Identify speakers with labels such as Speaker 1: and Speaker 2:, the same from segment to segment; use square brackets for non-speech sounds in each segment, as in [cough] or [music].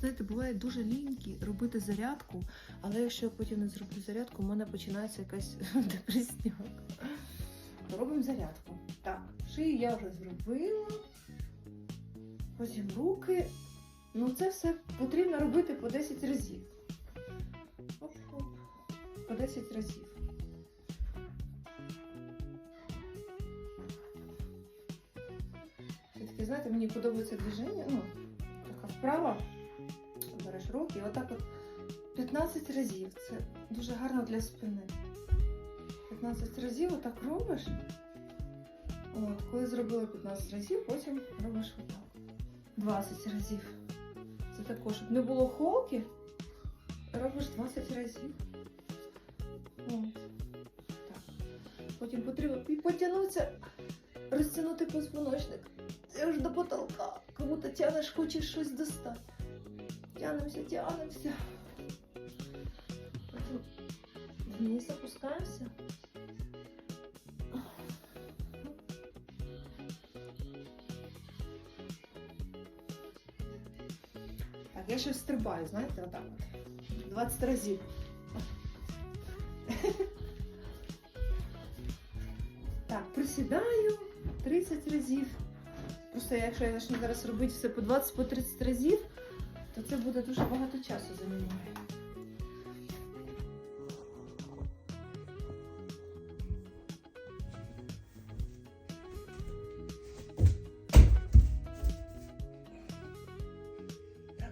Speaker 1: знаєте, буває дуже лінькі робити зарядку, але якщо я потім не зроблю зарядку, у мене починається якась [laughs] депресняк. Робимо зарядку. Так, шию я вже зробила. Потім руки. Ну, це все потрібно робити по 10 разів. Оп-оп. По 10 разів. Все-таки, знаєте, мені подобається движення. Ну, така вправа. Береш руки, отак от 15 разів. Це дуже гарно для спини. 15 разів отак робиш. От, коли зробила 15 разів, потім робиш отак. 20 разів. Це також, щоб не було холки, робиш 20 разів. От. Так. Потім потрібно і потягнутися, розтягнути позвоночник. Аж до потолка. Кому то тянеш, хочеш щось достати. Тянемося, тянемося. Вниз опускаємося. Так, я ще стрибаю, знаєте, отак от. 20 разів. Так, присідаю 30 разів. Просто якщо я почну зараз робити все по 20-30 разів, то це буде дуже багато часу займає.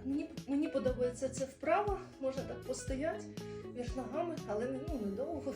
Speaker 1: Мені, мені подобається це вправо, можна так постояти між ногами, але ну, недовго.